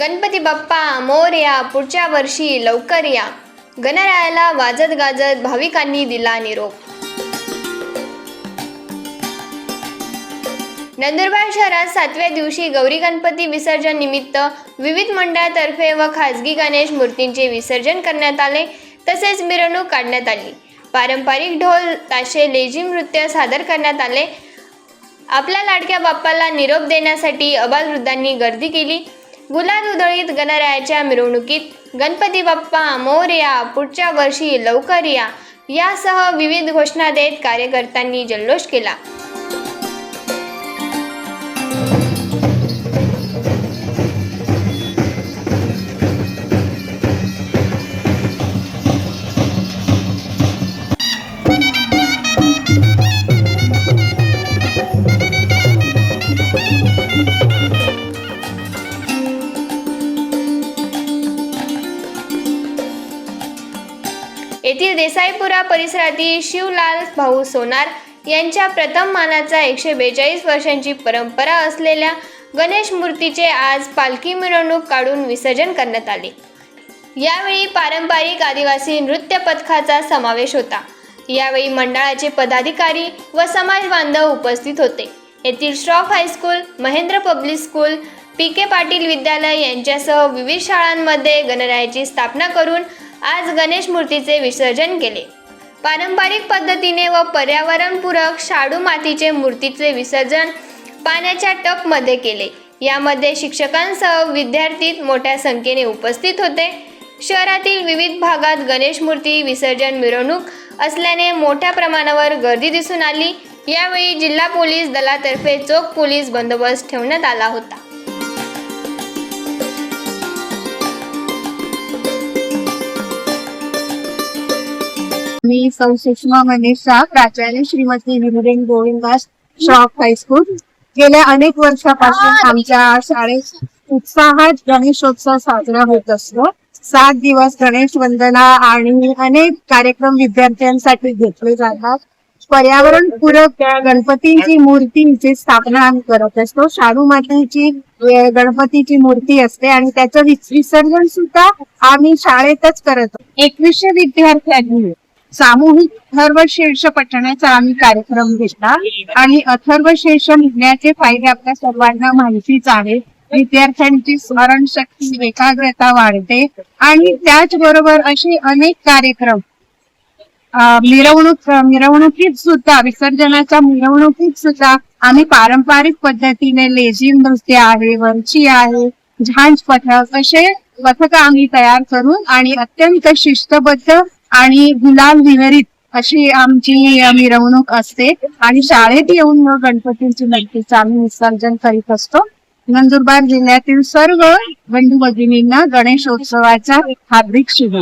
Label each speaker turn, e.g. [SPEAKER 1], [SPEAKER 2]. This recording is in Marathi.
[SPEAKER 1] गणपती बाप्पा मोरया पुढच्या वर्षी लवकर या गणरायाला वाजत गाजत भाविकांनी दिला निरोप. नंदुरबार शहरात सातव्या दिवशी गौरी गणपती विसर्जन निमित्त विविध मंडळातर्फे व खाजगी गणेश मूर्तींचे विसर्जन करण्यात आले. तसेच मिरवणूक काढण्यात आली. पारंपरिक ढोल ताशे लेझिम नृत्य सादर करण्यात आले. आपल्या लाडक्या बाप्पाला निरोप देण्यासाठी अबालवृद्धांनी गर्दी केली. गुलाल उधळीत गणरायाच्या मिरवणुकीत गणपती बाप्पा मोरया पुढच्या वर्षी लवकर या. यासह विविध घोषणा देत कार्यकर्त्यांनी जल्लोष केला. येथील देसाईपुरा परिसरातील शिवलाल भाऊ सोनार यांच्या प्रथम मानाचा एकशे बेचाळीस वर्षांची परंपरा असलेल्या गणेश मूर्तीचे आज पालखी मिरवणूक काढून विसर्जन करण्यात आले. यावेळी पारंपरिक आदिवासी नृत्य पथकाचा समावेश होता. यावेळी मंडळाचे पदाधिकारी व समाज बांधव उपस्थित होते. येथील Shroff high school Mahendra public school P K Patil विद्यालय यांच्यासह विविध शाळांमध्ये गणरायाची स्थापना करून आज गणेश मूर्तीचे विसर्जन केले. पारंपरिक पद्धतीने व पर्यावरणपूरक शाडू मातीचे मूर्तीचे विसर्जन पाण्याच्या टपमध्ये केले. यामध्ये शिक्षकांसह विद्यार्थी मोठ्या संख्येने उपस्थित होते. शहरातील विविध भागात गणेश मूर्ती विसर्जन मिरवणूक असल्याने मोठ्या प्रमाणावर गर्दी दिसून आली. यावेळी जिल्हा पोलीस दलातर्फे चोख पोलीस बंदोबस्त ठेवण्यात आला होता.
[SPEAKER 2] सौ सुषमा प्राचार्य श्रीमती विमुरेन गोविंदास श्रॉफ हायस्कूल गेल्या अनेक वर्षापासून आमच्या शाळेत उत्साहात गणेशोत्सव साजरा होत असतो. सात दिवस गणेश वंदना आणि अनेक कार्यक्रम विद्यार्थ्यांसाठी घेतले जातात. पर्यावरण पूरक गणपतींची मूर्तीची स्थापना आम्ही करत असतो. शाडू मातीची गणपतीची मूर्ती असते आणि त्याचं विसर्जन सुद्धा आम्ही शाळेतच करत एकवीसशे विद्यार्थ्यांनी सामूहिक अथर्वशीर्ष पठणाचा आम्ही कार्यक्रम घेतला. आणि अथर्वशीर्ष लिहिण्याचे फायदे आपल्या सर्वांना माहितीच आहे विद्यार्थ्यांची स्मरणशक्ती एकाग्रता वाढते. आणि त्याचबरोबर असे अनेक कार्यक्रम मिरवणूक मिरवणुकीत सुद्धा विसर्जनाच्या मिरवणुकीत सुद्धा आम्ही पारंपरिक पद्धतीने लेझिम नृत्य आहे वरची आहे झांज पथक असे पथक आम्ही तयार करून आणि अत्यंत शिस्तबद्ध आणि गुलाब विहरीत अशी आमची मिरवणूक असते. आणि शाळेत येऊन मग गणपतींची आम्ही विसर्जन करीत असतो. नंदुरबार जिल्ह्यातील सर्व बंधू भगिनींना गणेशोत्सवाच्या हार्दिक शुभ